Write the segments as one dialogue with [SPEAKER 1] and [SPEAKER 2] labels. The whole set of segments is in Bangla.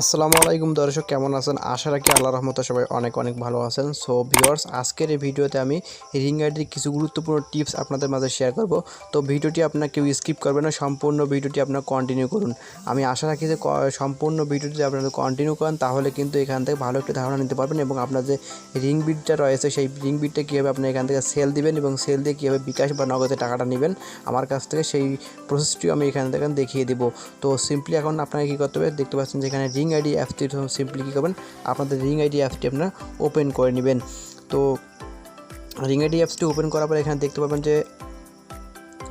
[SPEAKER 1] আসসালামু আলাইকুম দর্শক, কেমন আছেন? আশা রাখি আল্লাহ রহমতে সবাই অনেক অনেক ভালো আছেন। সো ভিউয়ার্স আজকের এই ভিডিওতে আমি রিং আইডির কিছু গুরুত্বপূর্ণ টিপস আপনাদের মাঝে শেয়ার করব। তো ভিডিওটি আপনার কেউ স্কিপ করবেন না, সম্পূর্ণ ভিডিওটি আপনার কন্টিনিউ করুন। আমি আশা রাখি যে সম্পূর্ণ ভিডিওটি আপনারা কন্টিনিউ করেন, তাহলে কিন্তু এখান থেকে ভালো একটি ধারণা নিতে পারবেন এবং আপনার যে রিং বিটটা রয়েছে, সেই রিং বিটটা কীভাবে আপনি এখান থেকে সেল দিবেন এবং সেল দিয়ে কীভাবে বিকাশ বা নগদে টাকাটা নেবেন, আমার কাছ থেকে সেই প্রসেসটিও আমি এখান থেকে দেখিয়ে দিব। তো সিম্পলি এখন আপনাকে কী করতে হবে, দেখতে পাচ্ছেন যে এখানে রিং আইডি অ্যাপটি সিম্পলি কী করবেন। আপনাদের রিং আইডি অ্যাপটি আপনারা ওপেন করে নেবেন। তো রিং আইডি অ্যাপসটি ওপেন করার পর এখানে দেখতে পাবেন যে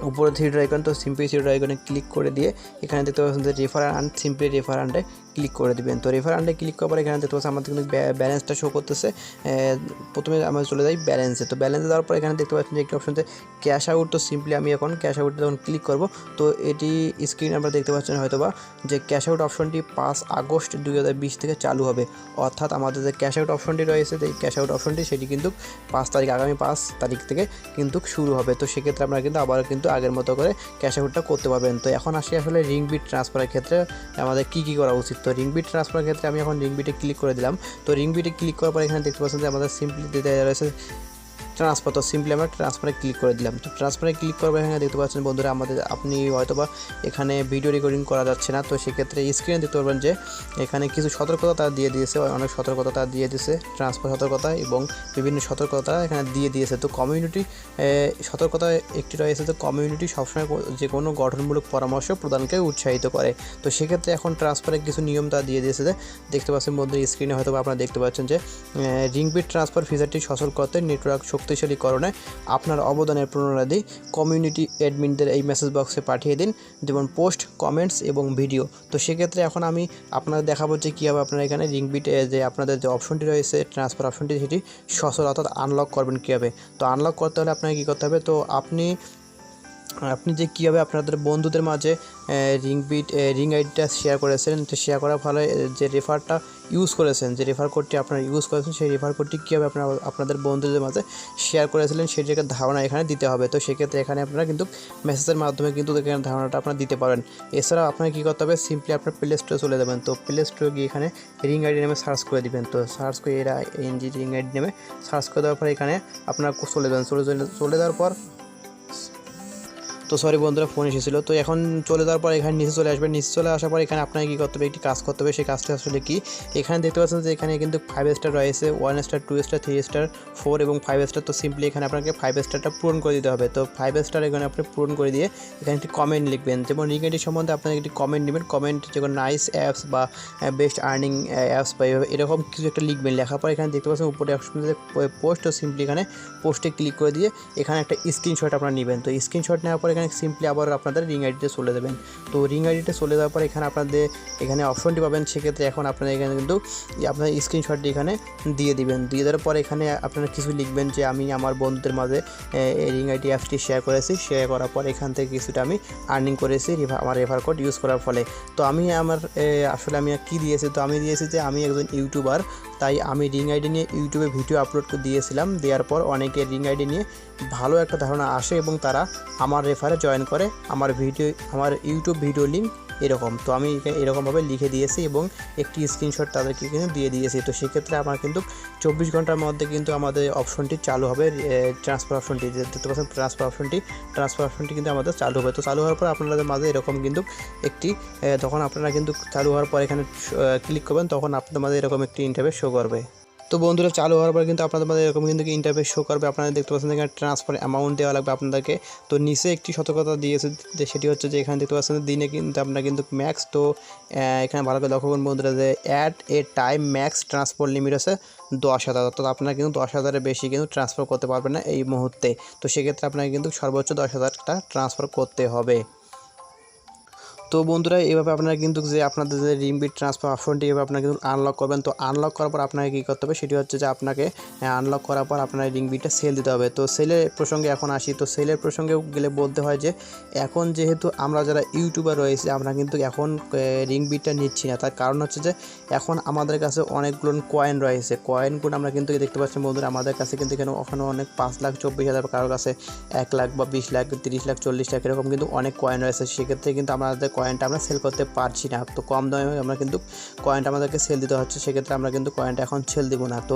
[SPEAKER 1] উপরে থ্রি ড্রাইকন তো সিম্পলি থ্রি ড্রাইকনে ক্লিক করে দিয়ে এখানে দেখতে পাচ্ছেন যে রেফার আন সিম্পলি রেফার অ্যান্ডে ক্লিক করে দিবেন। তো রেফার অ্যান্ডে ক্লিক করার পর এখানে দেখতে পাচ্ছি আমাদের কিন্তু ব্যালেন্সটা শো করতেছে। প্রথমে আমরা চলে যাই ব্যালেন্সে তো ব্যালেন্সে যাওয়ার পর এখানে দেখতে পাচ্ছেন যে একটি অপশনতে ক্যাশ আউট তো সিম্পলি আমি এখন ক্যাশ আউটে যখন ক্লিক করব, তো এটি স্ক্রিনে আমরা দেখতে পাচ্ছেন হয়তো বা যে ক্যাশ আউট অপশনটি পাঁচ আগস্ট দুই হাজার বিশ থেকে চালু হবে। অর্থাৎ আমাদের যে ক্যাশ আউট অপশনটি রয়েছে, এই ক্যাশ আউট অপশনটি সেটি কিন্তু পাঁচ তারিখ, আগামী পাঁচ তারিখ থেকে কিন্তু শুরু হবে। তো সেক্ষেত্রে আপনারা কিন্তু আবারও কিন্তু আগের মতো করে ক্যাশ আউটটা করতে পারবেন। তো এখন আসি আসলে রিং বিট ট্রান্সফারের ক্ষেত্রে আমাদের কী কী করা উচিত? রিং বিট ট্রান্সফারের ক্ষেত্রে আমি এখন রিং বিটে ক্লিক করে দিলাম। তো রিং বিটে ক্লিক করার পর এখানে দেখতে পাচ্ছেন যে আমাদের সিম্পলি রয়েছে। ট্রান্সফার তো সিম্পলি আমরা ট্রান্সফারে ক্লিক করে দিলাম। তো ট্রান্সফারে ক্লিক করব এখানে দেখতে পাচ্ছেন বন্ধুরা, আমাদের আপনি হয়তোবা এখানে ভিডিও রেকর্ডিং করা যাচ্ছে না, তো সেক্ষেত্রে স্ক্রিনে দেখতে পারবেন যে এখানে কিছু সতর্কতা তারা দিয়ে দিয়েছে, অনেক সতর্কতা তারা দিয়ে দিয়েছে ট্রান্সফার সতর্কতা এবং বিভিন্ন সতর্কতা এখানে দিয়ে দিয়েছে। তো কমিউনিটি সতর্কতা একটি রয়েছে, তো কমিউনিটি সবসময় যে কোনো গঠনমূলক পরামর্শ প্রদানকে উৎসাহিত করে। তো সেক্ষেত্রে এখন ট্রান্সফারের কিছু নিয়ম তারা দিয়ে দিয়েছে যে, দেখতে পাচ্ছেন বন্ধুরা স্ক্রিনে হয়তো আপনারা দেখতে পাচ্ছেন যে রিংবিট ট্রান্সফার ফিচারটি সচল করতে নেটওয়ার্ক শক্তিশালীকরণে আপনার অবদানের প্রণালী কমিউনিটি অ্যাডমিনদের এই মেসেজ বক্সে পাঠিয়ে দিন, যেমন পোস্ট কমেন্টস এবং ভিডিও তো সেক্ষেত্রে এখন আমি আপনাদের দেখাবো যে কীভাবে আপনারা এখানে রিংবিটে যে আপনাদের যে অপশনটি রয়েছে ট্রান্সফার অপশনটি সেটি সচল অর্থাৎ আনলক করবেন কীভাবে। তো আনলক করতে হলে আপনাকে কী করতে হবে? তো আপনি আপনি যে কীভাবে আপনাদের বন্ধুদের মাঝে রিং বিট রিং আইডিটা শেয়ার করেছেন, তো শেয়ার করার ফলে যে রেফারটা ইউজ করেছেন, যে রেফার কোডটি আপনারা ইউজ করেছেন, সেই রেফার কোডটি কীভাবে আপনারা আপনাদের বন্ধুদের মাঝে শেয়ার করেছিলেন সেটির একটা ধারণা এখানে দিতে হবে। তো সেক্ষেত্রে এখানে আপনারা কিন্তু মেসেজের মাধ্যমে কিন্তু এখানে ধারণাটা আপনারা দিতে পারেন। এছাড়াও আপনাকে কী করতে হবে সিম্পলি আপনার প্লে স্টোরে চলে যাবেন। তো প্লে স্টোরে গিয়ে এখানে রিং আইডি নামে সার্চ করে দিবেন। তো সার্চ করে এরা এনজি রিং আইডি নামে সার্চ করে দেওয়ার পর এখানে আপনারা চলে যাবেন চলে চলে- চলে যাওয়ার পর তো সরি বন্ধুরা ফোন এসেছিল। তো এখন চলে যাওয়ার পর এখানে নিচে চলে আসবেন নিচে চলে আসার পর এখানে আপনাকে কী করতে হবে, একটি কাজ করতে হবে। সেই কাজটা আসলে কি? এখানে দেখতে পাচ্ছেন যে এখানে কিন্তু ফাইভ স্টার রয়েছে। One star two star three star four এবং ফাইভ স্টার তো সিম্পলি এখানে আপনাকে ফাইভ স্টারটা পূরণ করে দিতে হবে। তো ফাইভ স্টার এখানে আপনি পূরণ করে দিয়ে এখানে একটি কমেন্ট লিখবেন। যেমন রিগেটিভ সম্বন্ধে আপনাকে একটি কমেন্ট নেবেন। কমেন্ট যেমন নাইস অ্যাপস বা বেস্ট আর্নিং অ্যাপস বা এভাবে এরকম কিছু একটা লিখবেন। লেখার পর এখানে দেখতে পাচ্ছেন উপরে অপশন পোস্ট সিম্পলি এখানে পোস্টে ক্লিক করে দিয়ে এখানে একটা স্ক্রিনশট আপনারা নেবেন। তো স্ক্রিনশট নেওয়ার পর এখানে সিম্পলি আবার আপনাদের রিং আইডিতে চলে যাবেন তো রিং আইডিতে চলে যাওয়ার পর এখানে আপনাদের এখানে অপশনটি পাবেন। সেক্ষেত্রে এখন আপনারা এখানে কিন্তু আপনার স্ক্রিনশটটি এখানে দিয়ে দিবেন। দিয়ে দেওয়ার পর এখানে আপনারা কিছু লিখবেন যে, আমি আমার বন্ধুদের মাঝে এই রিং আইডি অ্যাপসটি শেয়ার করেছি। শেয়ার করার পর এখান থেকে কিছুটা আমি আর্নিং করেছি আমার রেফার কোড ইউজ করার ফলে। তো আমি আমার আসলে আমি কি দিয়েছি? তো আমি দিয়েছি যে, আমি একজন ইউটিউবার তাই আমি রিং আইডি নিয়ে ইউটিউবে ভিডিও আপলোড দিয়েছিলাম। দেওয়ার পর অনেকে রিং আইডি নিয়ে ভালো একটা ধারণা আসে এবং তারা আমার রেফারে জয়েন করে, আমার ভিডিও আমার ইউটিউব ভিডিও লিঙ্ক এরকম। তো আমি এরকমভাবে লিখে দিয়েছি এবং একটি স্ক্রিনশট তাদেরকে কিন্তু দিয়ে দিয়েছি। তো সেক্ষেত্রে আমার কিন্তু চব্বিশ ঘণ্টার মধ্যে কিন্তু আমাদের অপশনটি চালু হবে ট্রান্সফার অপশনটি দেখতে পাচ্ছেন ট্রান্সফার অপশনটি ট্রান্সফার অপশনটি কিন্তু আমাদের চালু হবে। তো চালু হওয়ার পর আপনাদের মাঝে এরকম কিন্তু একটি তখন আপনারা কিন্তু চালু হওয়ার পর এখানে ক্লিক করবেন, তখন আপনাদের মাঝে এরকম একটি ইন্টারভিউ শো করবে। তো বন্ধুরা, চালু হওয়ার পর কিন্তু আপনাদের মধ্যে এরকম কিন্তু ইন্টারভিউ শো করবে। আপনারা দেখতে পাচ্ছেন এখানে ট্রান্সফার অ্যামাউন্ট দেওয়া লাগবে আপনাদেরকে। তো নিচে একটি সতর্কতা দিয়েছে, যে সেটি হচ্ছে যে এখানে দেখতে পাচ্ছেন দিনে কিন্তু আপনারা কিন্তু ম্যাক্স তো এখানে ভালো করে লক্ষ্য করুন বন্ধুরা, যে at a time max transport limit আছে দশ হাজার। অর্থাৎ আপনারা কিন্তু দশ হাজারের বেশি কিন্তু ট্রান্সফার করতে পারবেন না এই মুহূর্তে। তো সেক্ষেত্রে আপনাকে কিন্তু সর্বোচ্চ দশ হাজারটা ট্রান্সফার করতে হবে। তো বন্ধুরা, এভাবে আপনারা কিন্তু যে আপনাদের যে রিমবিট ট্রান্সফার অপশনটি এভাবে আপনারা কিন্তু আনলক করবেন। তো আনলক করার পর আপনাকে কী করতে হবে? সেটি হচ্ছে যে আপনাকে আনলক করার পর আপনার রিংবিটটা সেল দিতে হবে। তো সেলের প্রসঙ্গে এখন আসি। তো সেলের প্রসঙ্গে গেলে বলতে হয় যে, এখন যেহেতু আমরা যারা ইউটিউবার রয়েছে, আমরা কিন্তু এখন রিংবিটটা নিচ্ছি না। তার কারণ হচ্ছে যে, এখন আমাদের কাছে অনেকগুলো কয়েন রয়েছে। কয়েনগুলো আমরা কিন্তু দেখতে পাচ্ছি বন্ধুরা, আমাদের কাছে কিন্তু এখানে ওখানে অনেক পাঁচ লাখ, চব্বিশ হাজার কারোর কাছে এক লাখ বা বিশ লাখ, তিরিশ লাখ, চল্লিশ লাখ এরকম কিন্তু অনেক কয়েন রয়েছে। সেক্ষেত্রে কিন্তু আমাদের কয়েনটা আমরা সেল করতে পারছি না। তো কম দামে আমরা কিন্তু কয়েনটা আমাদেরকে সেল দিতে হচ্ছে, সেক্ষেত্রে আমরা কিন্তু কয়েনটা এখন সেল দিব না। তো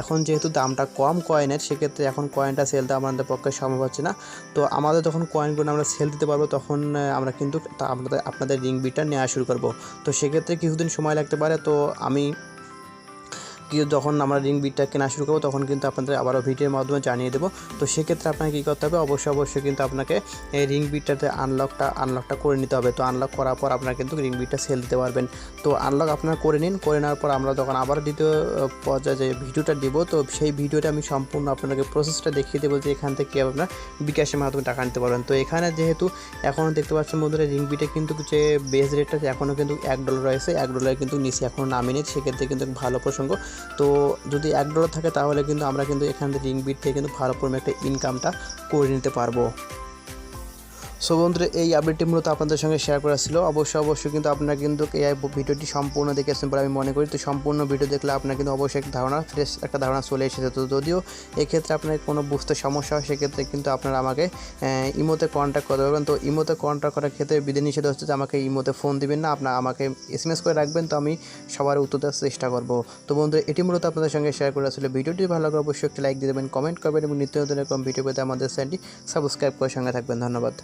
[SPEAKER 1] এখন যেহেতু দামটা কম কয়েনের সেক্ষেত্রে এখন কয়েনটা সেল দেওয়া আমাদের পক্ষে সম্ভব হচ্ছে না। তো আমাদের যখন কয়েনগুলো আমরা সেল দিতে পারব, তখন আমরা কিন্তু আপনাদের আপনাদের রিং বিটটা নেওয়া শুরু করব। তো সেক্ষেত্রে কিছুদিন সময় লাগতে পারে। তো আমি যখন আমরা রিং বিটটা কেনা শুরু করব, তখন কিন্তু আপনাদের আবারও ভিডিওর মাধ্যমে জানিয়ে দেবো। তো সেক্ষেত্রে আপনাকে কী করতে হবে? অবশ্যই অবশ্যই কিন্তু আপনাকে এই রিং বিটটাতে আনলকটা আনলকটা করে নিতে হবে। তো আনলক করার পর আপনারা কিন্তু রিং বিটটা সেল দিতে পারবেন। তো আনলক আপনারা করে নিন। করে নেওয়ার পর আমরা যখন আবার দ্বিতীয় পর্যায়ে যে ভিডিওটা দিব, তো সেই ভিডিওটা আমি সম্পূর্ণ আপনাকে প্রসেসটা দেখিয়ে দেবো যে এখান থেকে আপনার বিকাশের মাধ্যমে টাকা নিতে পারবেন। তো এখানে যেহেতু এখনও দেখতে পাচ্ছেন বন্ধুরা রিং বিটে কিন্তু যে বেস রেটটা এখনও কিন্তু এক ডলার রয়েছে। এক ডলার কিন্তু নিচে এখনও নামিনি। সেক্ষেত্রে কিন্তু ভালো প্রসঙ্গ। তো যদি এক ডলার থাকে তাহলে কিন্তু আমরা কিন্তু এখান থেকে রিং বিট থেকে কিন্তু ভালো পরিমাণে একটা ইনকামটা করে নিতে পারব। সো বন্ধুরা, এই আপডেটটি মূলত আপনাদের সঙ্গে শেয়ার করা ছিল। অবশ্যই অবশ্যই কিন্তু আপনারা কিন্তু এই ভিডিওটি সম্পূর্ণ দেখেছেন বলে আমি মনে করি। তো সম্পূর্ণ ভিডিও দেখলে আপনার কিন্তু অবশ্যই একটা ধারণা ফ্রেশ একটা ধারণা চলে এসেছে। তো যদিও এক্ষেত্রে আপনার কোনো বুঝতে সমস্যা হয়, সেক্ষেত্রে কিন্তু আপনারা আমাকে ইমোতে কন্ট্যাক্ট করতে পারবেন। তো ইমোতে কন্ট্যাক্ট করার ক্ষেত্রে বিধিনিষেধ হচ্ছে যে আমাকে ইমোতে ফোন দিবেন না, আপনার আমাকে এস করে রাখবেন। তো আমি সবার উত্তর দেওয়ার চেষ্টা করব। তো বন্ধু এটি মূলত আপনাদের সঙ্গে শেয়ার করে আসলে ভিডিওটি ভালো লাগলে অবশ্যই একটি লাইক দিয়ে দেবেন কমেন্ট করবেন এবং নিত্য নতুন এরকম ভিডিও পেতে আমাদের চ্যানেলটি সাবস্ক্রাইব করে সঙ্গে থাকবেন। ধন্যবাদ।